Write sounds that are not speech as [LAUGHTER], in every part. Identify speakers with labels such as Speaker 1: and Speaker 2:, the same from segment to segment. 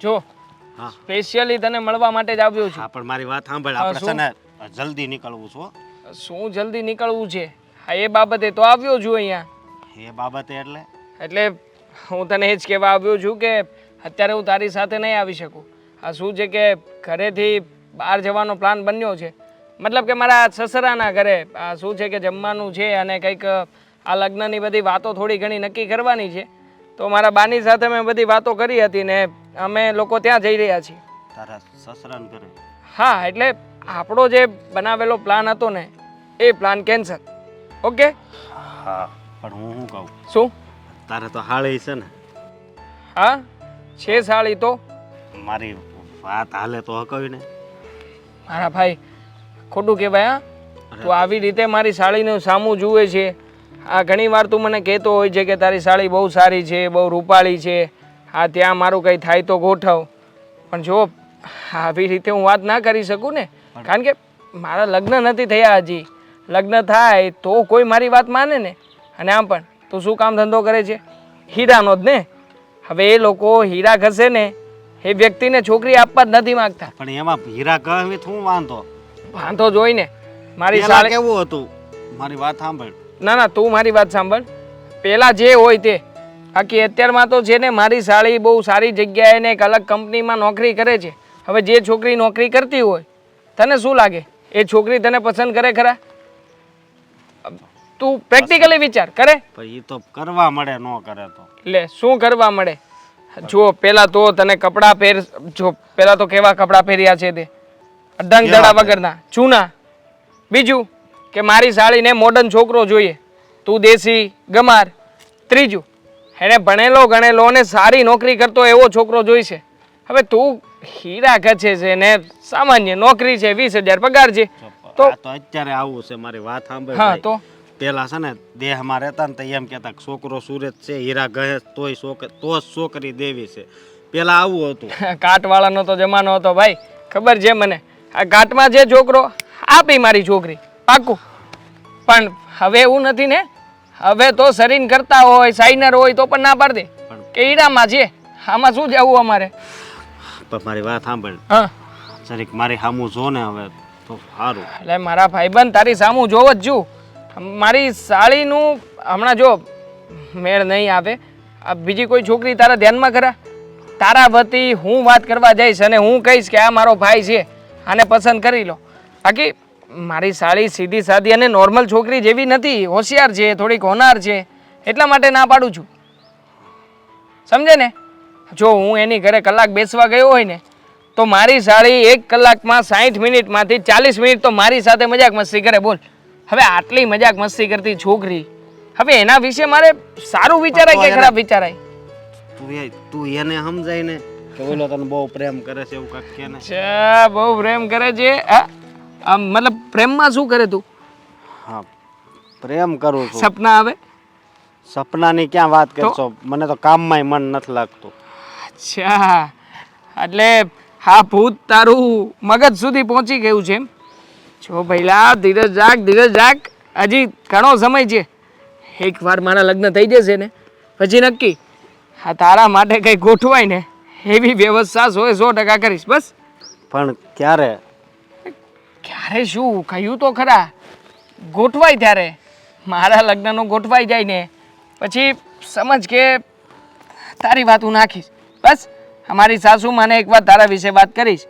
Speaker 1: જો
Speaker 2: હા.
Speaker 1: સ્પેશિયલી તને મળવા માટે જ આવ્યો છું.
Speaker 2: હા પણ મારી વાત સાંભળ આપણે છે ને જલ્દી નીકળવું છું
Speaker 1: શું જલ્દી નીકળવું છે? હા એ બાબતે તો આવ્યો છું અહીંયા.
Speaker 2: એ બાબતે એટલે?
Speaker 1: એટલે હું તને એ જ કહેવા આવ્યો છું કે અત્યારે હું તારી સાથે નહીં આવી શકું. આ શું છે કે ઘરેથી બહાર જવાનો પ્લાન બન્યો છે? મતલબ કે મારા સસરાના ઘરે આ શું છે કે જમવાનું છે અને કંઈક આ લગ્નની બધી વાતો થોડી ઘણી નક્કી કરવાની છે. તો મારા બાની સાથે મેં બધી વાતો કરી હતી ને અમે લોકો ત્યાં જઈ રહ્યા છીએ.
Speaker 2: તારા સસરાને ઘરે?
Speaker 1: હા એટલે આપણો જે બનાવેલો પ્લાન હતો ને એ પ્લાન કેન્સલ ઓકે
Speaker 2: હા પણ હું શું કહું?
Speaker 1: શું?
Speaker 2: તારે તો હાળી છે ને.
Speaker 1: હા છે સાળી તો.
Speaker 2: મારી વાત હાલે તો હકવી ને.
Speaker 1: મારા ભાઈ ખોટું કહેવાય હા? તું આવી રીતે મારી સાળીનું સામું જુએ છે આ ઘણીવાર તું મને કહેતો હોય છે કે તારી સાડી બહુ સારી છે બહુ રૂપાળી છે. હા ત્યાં મારું કંઈ થાય તો ગોઠવ. પણ જો આવી રીતે હું વાત ના કરી શકું ને કારણ કે મારા લગ્ન નથી થયા હજી. લગ્ન થાય તો કોઈ મારી વાત માને ને. અને આમ પણ તું શું કામ ધંધો કરે છે? હીરાનો જ ને? હવે એ લોકો હીરા ઘસે ને એ વ્યક્તિને છોકરી આપવા જ નથી માંગતા.
Speaker 2: પણ એમાં હીરા કહે શું વાંધો?
Speaker 1: વાંધો જોઈને મારી સાળી
Speaker 2: કેવું હતું? મારી વાત સાંભળ.
Speaker 1: ના ના તું મારી વાત સાંભળ. પહેલા જે હોય તે. બાકી અત્યારમાં તો છે ને મારી સાળી બહુ સારી જગ્યાએ ને એક અલગ કંપનીમાં નોકરી કરે છે. હવે જે છોકરી નોકરી કરતી હોય તને શું લાગે? એ છોકરી તને પસંદ કરે ખરા? તું પ્રેક્ટિકલી વિચાર કરે?
Speaker 2: એ તો કરવા મળે ન કરે તો.
Speaker 1: લે શું કરવા મળે? જો પહેલા તો તને કપડાં પહેર જો પહેલા તો કેવા કપડાં પહેર્યા છે તે? ડંગ દડા વગરના. ચૂના. બીજું? કે મારી સાળીને મોડર્ન છોકરો જોઈએ. તું દેશી ગમાર ત્રીજું. એને ભણેલો ગણેલો અને સારી નોકરી કરતો એવો છોકરો જોઈશે હવે તું હીરા ખચે છે ને સામાન્ય નોકરી છે વીસ હજાર પગાર છે.
Speaker 2: તો
Speaker 1: તો-
Speaker 2: અત્યારે આવું છે મારી વાત સાંભળ
Speaker 1: હા તો?
Speaker 2: પેલા છે ને દેહમાં રહેતા ને તો એમ કહેતા છોકરો સુરત છે હીરા ગહે તોય છોકરી તો જ છોકરી દેવી છે. પેલા આવું હતું. [LAUGHS]
Speaker 1: કાટવાળાનો તો જમાનો હતો ભાઈ ખબર છે મને. આ કાટમાં જે છોકરો આપી મારી છોકરી. પાકું. પણ હવે એવું નથી ને. હવે તો સરીન કરતા હોય સાઇનર હોય તો પણ ના પાડી દે.
Speaker 2: પણ
Speaker 1: કે હીરામાં છે. આમાં શું જવું અમારે?
Speaker 2: પણ મારી વાત સાંભળ.
Speaker 1: હા.
Speaker 2: સરીક મારી સામું જો ને હવે તો સારું
Speaker 1: એટલે મારા ભાઈબંધ તારી સામું જોવ જ છું. મારી સાળીનું હમણાં જો મેળ નહીં આવે. આ બીજી કોઈ છોકરી તારા ધ્યાનમાં ખરા? તારા વતી હું વાત કરવા જઈશ અને હું કહીશ કે આ મારો ભાઈ છે. આને પસંદ કરી લો. બાકી મારી સાળી સીધી સાદી અને નોર્મલ છોકરી જેવી નથી. હોશિયાર છે થોડીક હોનાર છે. એટલા માટે ના પાડું છું. સમજે ને? જો હું એની ઘરે કલાક બેસવા ગયો હોય ને તો મારી સાળી એક કલાકમાં સાઠ મિનિટમાંથી ચાલીસ મિનિટ તો મારી સાથે મજાક મસ્તી કરે બોલ. હવે આટલી મજાક મસ્તી કરતી છોકરી હવે એના વિશે મારે સારું વિચારાય કે ખરાબ વિચારાય?
Speaker 2: તું તું એને સમજાય ને કે ઓલો તને બહુ પ્રેમ કરે છે એવું કાંઈક કે ને.
Speaker 1: બહુ પ્રેમ કરે છે. આ આમ મતલબ પ્રેમમાં શું કરે તું?
Speaker 2: હા પ્રેમ કરું છું.
Speaker 1: સપના આવે?
Speaker 2: સપનાની ક્યાં વાત કરશો? મને તો કામમાંય મન નથી લાગતું.
Speaker 1: અચ્છા. એટલે હા ભૂત તારું મગજ સુધી પહોંચી ગયું છે જો ભઈલા ધીરજ જાગ ધીરજ જાગ હજી ઘણો સમય છે. એકવાર મારા લગ્ન થઈ જશે ને પછી નક્કી. હા તારા માટે કંઈ ગોઠવાય ને એવી વ્યવસ્થા સો સો ટકા કરીશ બસ.
Speaker 2: પણ ક્યારે?
Speaker 1: ક્યારે શું? કહ્યું તો ખરા. ગોઠવાય ત્યારે. મારા લગ્નનો ગોઠવાઈ જાય ને. પછી સમજ કે તારી વાત હું નાખીશ. બસ અમારી સાસુ મને એકવાર તારા વિશે વાત કરીશ.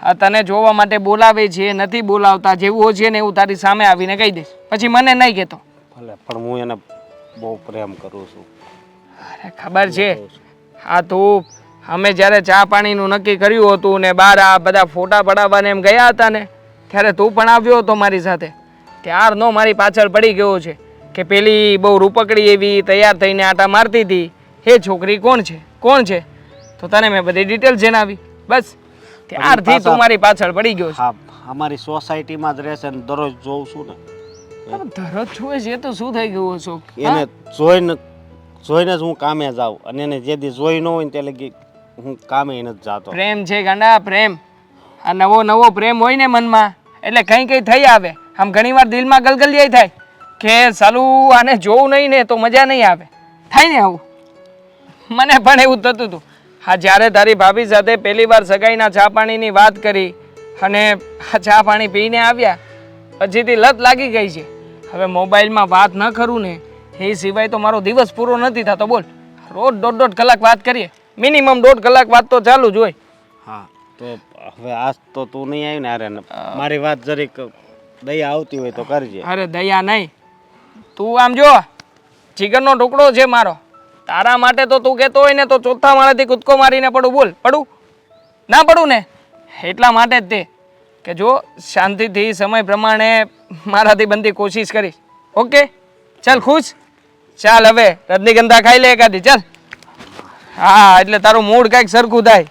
Speaker 1: હા તને જોવા માટે બોલાવે છે નથી બોલાવતા જેવું છે ને એવું તારી સામે આવીને કહી દઈશ. પછી મને નહીં કહેતો.
Speaker 2: ભલે પણ હું એને બહુ પ્રેમ કરું છું.
Speaker 1: અરે ખબર છે. હા તું અમે જ્યારે ચા પાણીનું નક્કી કર્યું હતું ને બહાર આ બધા ફોટા પડાવવાને એમ ગયા હતા ને ત્યારે તું પણ આવ્યો હતો મારી સાથે. ત્યારનો મારી પાછળ પડી ગયો છે કે પેલી બહુ રૂપકડી એવી તૈયાર થઈને આટા મારતી હતી. એ છોકરી કોણ છે? કોણ છે? તો તને મેં બધી ડિટેલ જણાવી. બસ. ત્યારથી તું મારી પાછળ પડી ગયો છે.
Speaker 2: હા અમારી સોસાયટીમાં જ રહેશે ને દરરોજ જોઉં છું ને.
Speaker 1: દરરોજ જોવે છે તો શું થઈ ગયું છો
Speaker 2: એને જોઈને જોઈને જ હું કામે જાઉં. અને એને જે દી જોઈ ન હોય ને તે લગી હું કામે નથી જાતો.
Speaker 1: પ્રેમ છે ગાંડા પ્રેમ. આ નવો નવો પ્રેમ હોય ને મનમાં. એટલે કંઈ કંઈ થઈ આવે. આમ ઘણીવાર દિલમાં ગલગલિયાઈ થાય કે સાલું આને જોવું નહીં ને તો મજા નહીં આવે. થાય ને આવું? મને પણ એવું થતું હતું. હા, જ્યારે તારી ભાભી સાથે પહેલી વાર સગાઈના ચા પાણીની વાત કરી અને આ ચા પાણી પીને આવ્યા પછીથી લત લાગી ગઈ છે. હવે મોબાઈલમાં વાત ન કરું ને, એ સિવાય તો મારો દિવસ પૂરો નથી થતો. બોલ, રોજ દોઢ દોઢ કલાક વાત કરીએ. મિનિમમ દોઢ કલાક વાત તો ચાલુ જ હોય.
Speaker 2: હા, તો હવે આજ તો તું નહીં આવી ને અરે મારી વાત જરીક દયા આવતી હોય તો કરજે.
Speaker 1: અરે દયા નહીં. તું આમ જો જીગરનો ટુકડો છે મારો. તારા માટે તો તું કહેતો હોય ને તો ચોથા માળેથી કૂદકો મારીને પડું. બોલ પડું? ના પડું ને? એટલા માટે જ તે. કે જો શાંતિથી સમય પ્રમાણે મારાથી બનતી કોશિશ કરીશ. ઓકે? ચાલ ખુશ? ચાલ હવે રજનીગંધા ખાઈ લે એકાદી. ચાલ. હા એટલે તારું મૂડ કાંઈક સરખું થાય.